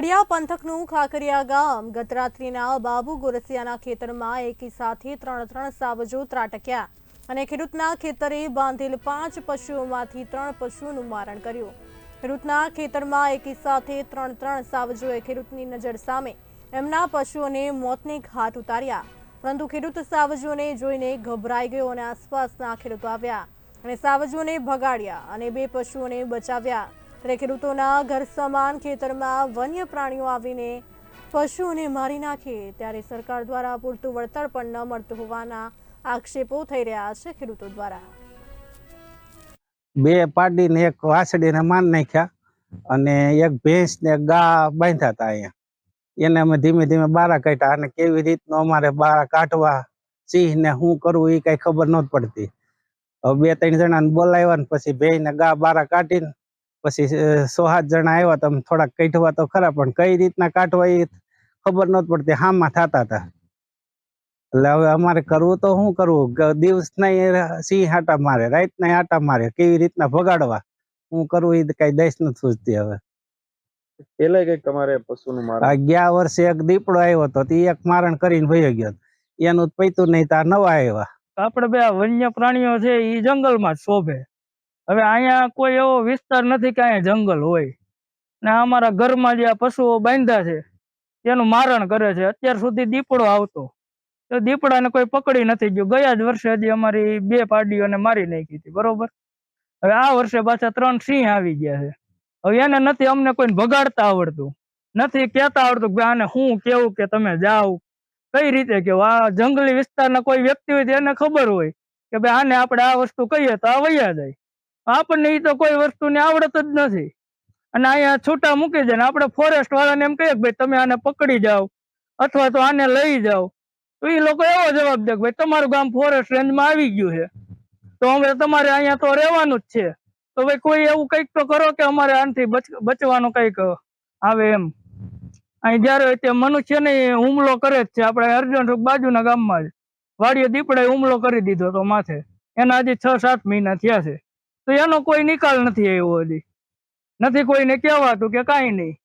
ખડિયા પંથકનું ખાખરિયા ગામ ગતરાત્રિના બાબુ ગોરસિયાના ખેતરમાં એકી ત્રણ ત્રણ સાવજો ત્રાટક્યા અને ખેડૂતના ખેતરે બાંધેલ પાંચ પશુઓમાંથી ત્રણ પશુઓનું મારણ કર્યું. ખેડૂતના ખેતરમાં એકી ત્રણ ત્રણ સાવજોએ ખેડૂતની નજર સામે એમના પશુઓને મોતને ઘાટ ઉતાર્યા. પરંતુ ખેડૂત સાવજોને જોઈને ગભરાઈ ગયો અને આસપાસના ખેડૂતો આવ્યા અને સાવજોને ભગાડ્યા અને બે પશુઓને બચાવ્યા. ત્યારે ઘર સમાન ખેતરમાં વન્ય પ્રાણીઓ આવીને પશુઓને મારી નાખે ત્યારે સરકાર દ્વારા પૂરતું વળતર પણ ન મળતું હોવાના આક્ષેપો થઈ રહ્યા છે ખેડૂતો દ્વારા. બે પાડીને એક વાસળીને માર નાખ્યા અને એક ભેંસ ને ગા બાંધ્યા હતા અહીંયા. એને અમે ધીમે ધીમે બારા કાઢ્યા અને કેવી રીતનો અમારે બારા કાઢવા, સિંહ ને શું કરવું એ કઈ ખબર નહોતી પડતી. બે ત્રણ જણાને બોલાવ્યા ને પછી ભેંસ ને ગા બારા કાઢીને પછી સો સાત જણા આવ્યા તો થોડાક કાઢવા તો ખરા પણ કઈ રીતના કાઢવા એ ખબર નહોતી પડતી હામાં થતા હતા. એટલે હવે અમારે કરવું તો શું કરવું? દિવસ ના સિંહ આટા મારે રાત ના આટા મારે કેવી રીતના ભગાડવા? હું કરવું એ કઈ દેશ નથી સૂચતી હવે. પેલા કંઈક તમારે પશુનું માર આ ગયા વર્ષે એક દીપડો આવ્યો હતો તે એક મારણ કરીને ભયો ગયો. એનું પૈતું નહીં તાર નવા આવ્યા. આપણે બે આ વન્ય પ્રાણીઓ છે એ જંગલમાં જ શોભે. હવે અહીંયા કોઈ એવો વિસ્તાર નથી કે અહીંયા જંગલ હોય. ને અમારા ઘરમાં જે આ પશુઓ બાંધ્યા છે તેનું મારણ કરે છે. અત્યાર સુધી દીપડો આવતો. તો દીપડાને કોઈ પકડી નથી ગયું. ગયા જ વર્ષે હજી અમારી બે પાડીઓને મારી નાખી હતી, બરોબર? હવે આ વર્ષે પાછા ત્રણ સિંહ આવી ગયા છે. હવે એને નથી અમને કોઈને ભગાડતા આવડતું. નથી કહેતા આવડતું કે આને હું કેવું કે તમે જાઓ. કઈ રીતે કેવું? આ જંગલી વિસ્તારના કોઈ વ્યક્તિ હોય તેને ખબર હોય કે ભાઈ આને આપણે આ વસ્તુ કહીએ તો આ વૈયા જાય. આપણને એ તો કોઈ વસ્તુની આવડત જ નથી. અને અહીંયા છૂટા મૂકી દે ને આપણે ફોરેસ્ટ વાળાને એમ કહીએ કે ભાઈ તમે આને પકડી જાઓ, અથવા તો આને લઈ જાઓ. તો એ લોકો એવો જવાબ દે કે ભાઈ તમારું ગામ ફોરેસ્ટ રેન્જમાં આવી ગયું છે. તો હવે તમારે અહીંયા તો રહેવાનું જ છે. તો ભાઈ કોઈ એવું કંઈક તો કરો કે અમારે આનાથી બચવાનું કંઈક આવે એમ. અહીં જ્યારે તે મનુષ્યને હુમલો કરે જ છે. આપણે અર્જુન બાજુના ગામમાં જ વાડીએ દીપડાએ હુમલો કરી દીધો તો માથે. એના હજી છ સાત મહિના થયા છે. તો એનો કોઈ નિકાલ નથી આવ્યો હજી. નથી કોઈને કહેવાતું કે કાંઈ નહીં.